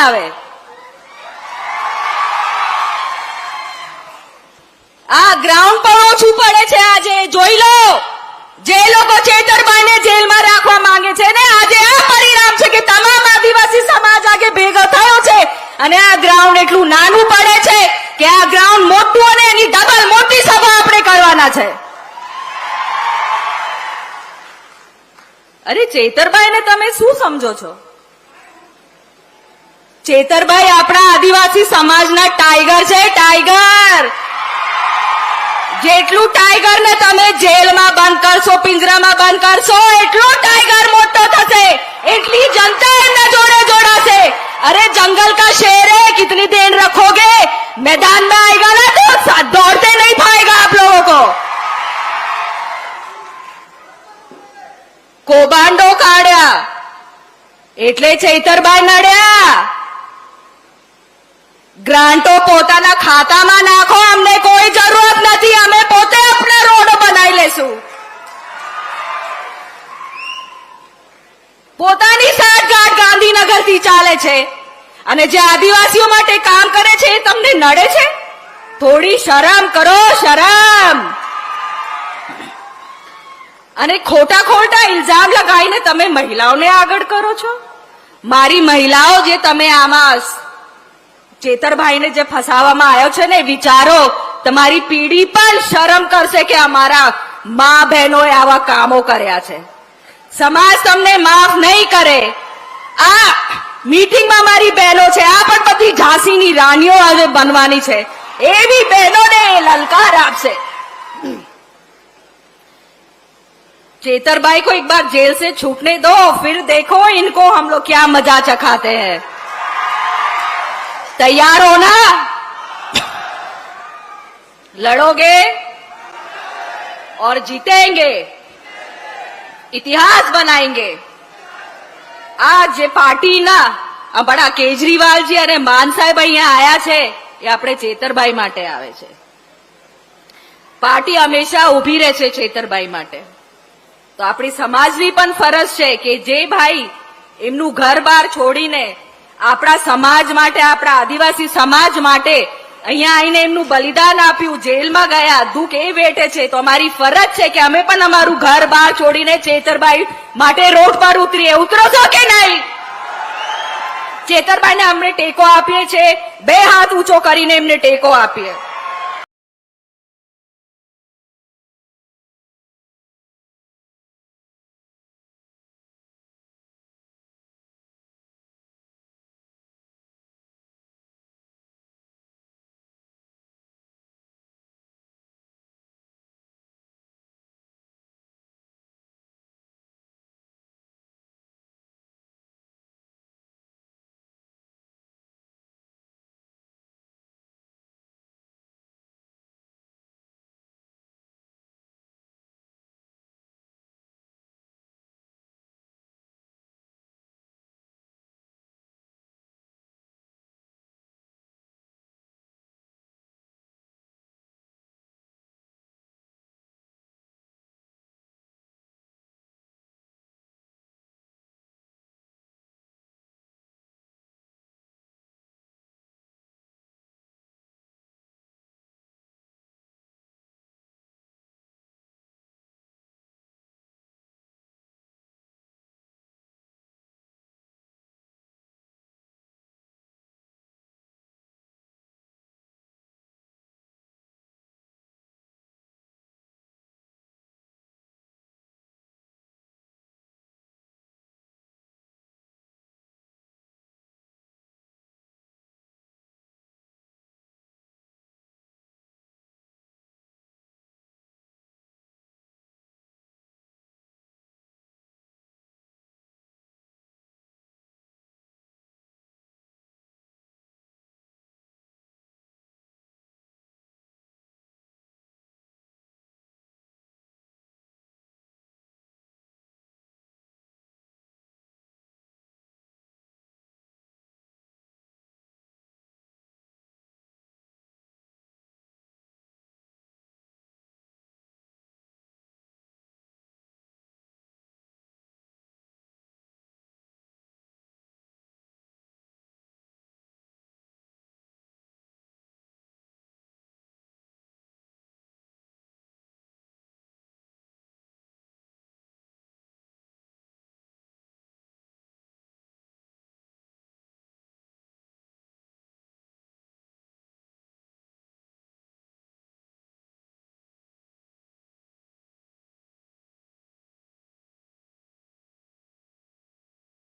આવે. આ ગ્રાઉન્ડ પર ઓછું પડે છે આજે. જોઈ લો. જે લોકો છેતરબાઈને જેલમાં રાખવા માંગે છે ને, આજે આ પરિણામ છે કે તમામ આદિવાસી સમાજ આજે ભેગો થયો છે. અને આ ગ્રાઉન્ડ એટલું નાનું પડે છે કે આ ગ્રાઉન્ડ મોટું અને એની ડબલ મોટી સભા આપણે કરવાના છે. અરે ચેતરબાઈને તમે શું સમજો છો? ચેતરભાઈ આપણા આદિવાસી સમાજના ટાઈગર છે ટાઈગર જેટલું ટાઈગર ને તમે જેલમાં બંધ કરશો પિંજરામાં બંધ કરશો એટલું ટાઈગર મોટો થશે એટલી જનતા એમના જોડે જોડાશે અરે જંગલ કા શેર है कितनी देर रखोगे मैदान में आएगा ना तो सा- दौड़ते नहीं पाएगा आप लोगों को કૌભાંડો કાઢ્યા એટલે ચૈતરભાઈ નડ્યા ગ્રાન્ટો પોતાના ખાતામાં નાખો, અમને કોઈ જરૂરત નથી, અમે પોતે આપણા રોડ બનાવી લેશું. પોતાની સાઠગાંઠ ગાંધીનગરથી ચાલે છે અને જે આદિવાસીઓ માટે કામ કરે છે એ તમને નડે છે? થોડી શરમ કરો, શરમ! અને ખોટા ખોટા ઇલ્ઝામ લગાવીને તમે મહિલાઓને આગળ કરો છો? મારી મહિલાઓ જે તમે આમાં ચેતરભાઈને જે ફસાવવામાં આવ્યો છે ને વિચારો તમારી પીઢી પણ શરમ કરશે કે અમારા મા બહેનોએ આવા કામો કર્યા છે સમાજ તમને માફ નહીં કરે આ મીટિંગમાં મારી બહેનો છે આ પણ બધી ઝાંસીની રાણીઓ હવે બનવાની છે એવી બહેનોને એ લલકાર આપશે चेतरबाई को एक बार जेल से छूटने दो फिर देखो इनको हम लोग क्या मजा चखाते हैं तैयार हो ना लड़ोगे और जीतेंगे इतिहास बनाएंगे આ જે પાર્ટીના આ બડા કેજરીવાલજી અને માન સાહેબ અહીંયા આયા છે એ આપણે ચેતરભાઈ માટે આવે છે પાર્ટી હંમેશા ઊભી રહે છે ચેતરભાઈ માટે તો આપણી સમાજની પણ ફરજ છે કે જે ભાઈ એમનું ઘર બાર છોડીને આપણા સમાજ માટે, આપણા આદિવાસી સમાજ માટે અહીંયા આવીને એમનું બલિદાન આપ્યું, જેલમાં ગયા, દુઃખ એ વેઠે છે. તો અમારી ફરજ છે કે અમે પણ અમારું ઘર બહાર છોડીને ચેતરભાઈ માટે રોડ પર ઉતરીએ. ઉતરો છો કે નહીં? ચેતરભાઈને અમને ટેકો આપીએ છે બે હાથ ઊંચો કરીને એમને ટેકો આપીએ.